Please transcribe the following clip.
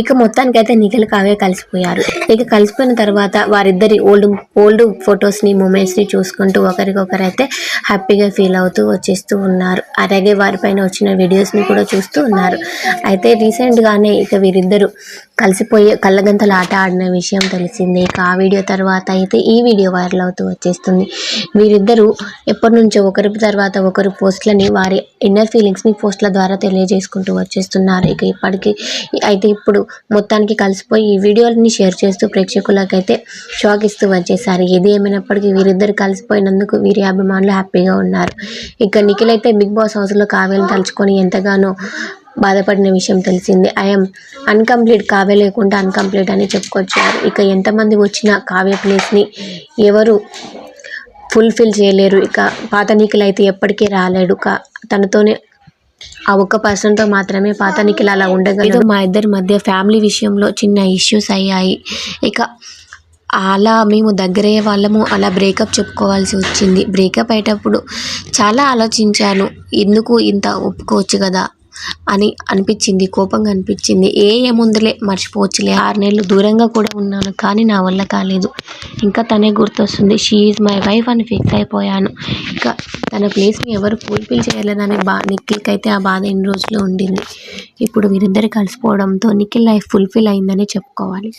ఇక మొత్తానికి అయితే నిఖిల్ కావ్య కలిసిపోయారు. ఇక కలిసిపోయిన తర్వాత వారిద్దరి ఓల్డ్ ఓల్డ్ ఫొటోస్ని మూమెంట్స్ని చూసుకుంటూ ఒకరికొకరు అయితే హ్యాపీగా ఫీల్ అవుతూ వచ్చేస్తూ ఉన్నారు. అలాగే వారిపైన వచ్చిన వీడియోస్ని కూడా చూస్తూ ఉన్నారు. అయితే రీసెంట్ గానే ఇక వీరిద్దరూ కలిసిపోయి కళ్ళగంతలు ఆట ఆడిన విషయం తెలిసింది. ఇక ఆ వీడియో తర్వాత అయితే ఈ వీడియో వైరల్ అవుతూ వచ్చేస్తుంది. వీరిద్దరూ ఎప్పటి నుంచో ఒకరి తర్వాత ఒకరు పోస్ట్లని వారి ఇన్నర్ ఫీలింగ్స్ని పోస్ట్ల ద్వారా తెలియజేసుకుంటూ వచ్చేస్తున్నారు. ఇక ఇప్పటికీ అయితే ఇప్పుడు మొత్తానికి కలిసిపోయి ఈ వీడియోలని షేర్ చేస్తూ ప్రేక్షకులకైతే షాక్ ఇస్తూ వచ్చేసారు. ఏది ఏమైనప్పటికీ వీరిద్దరు కలిసిపోయినందుకు వీరి అభిమానులు హ్యాపీగా ఉన్నారు. ఇక నిఖిల్ అయితే బిగ్ బాస్ హౌస్లో కావ్యను తలుచుకొని ఎంతగానో బాధపడిన విషయం తెలిసింది. ఐఎమ్ అన్కంప్లీట్ కావ్య లేకుండా అన్కంప్లీట్ అని చెప్పుకొచ్చారు. ఇక ఎంతమంది వచ్చినా కావ్య ప్లేస్ని ఎవరు ఫుల్ఫిల్ చేయలేరు. ఇక పాత నిఖిల్ అయితే ఎప్పటికీ రాలేడు. కా తనతోనే ఆ ఒక్క పర్సన్తో మాత్రమే పాత నిఖిల్ అలా ఉండగలదు మా ఇద్దరి మధ్య ఫ్యామిలీ విషయంలో చిన్న ఇష్యూస్ అయ్యాయి. ఇక అలా మేము దగ్గరయ్యే వాళ్ళము అలా బ్రేకప్ చెప్పుకోవాల్సి వచ్చింది. బ్రేకప్ అయ్యేటప్పుడు చాలా ఆలోచించాను. ఎందుకు ఇంత ఒప్పుకోవచ్చు కదా? అని అనిపించింది కోపంగా అనిపించింది. ఏ ఏముందిలే మర్చిపోవచ్చులే. ఆరు నెలలు దూరంగా కూడా ఉన్నాను కానీ నా వల్ల కాలేదు. ఇంకా తనే గుర్తొస్తుంది షీఈస్ మై వైఫ్ అని ఫిక్స్ అయిపోయాను. ఇంకా తన ప్లేస్ని ఎవరు ఫుల్ఫిల్ చేయలేదని బా నిఖిల్కి అయితే ఆ బాధ ఎన్ని రోజులు ఉండింది. ఇప్పుడు వీరిద్దరు కలిసిపోవడంతో నిఖిల్ లైఫ్ ఫుల్ఫిల్ అయిందని చెప్పుకోవాలి.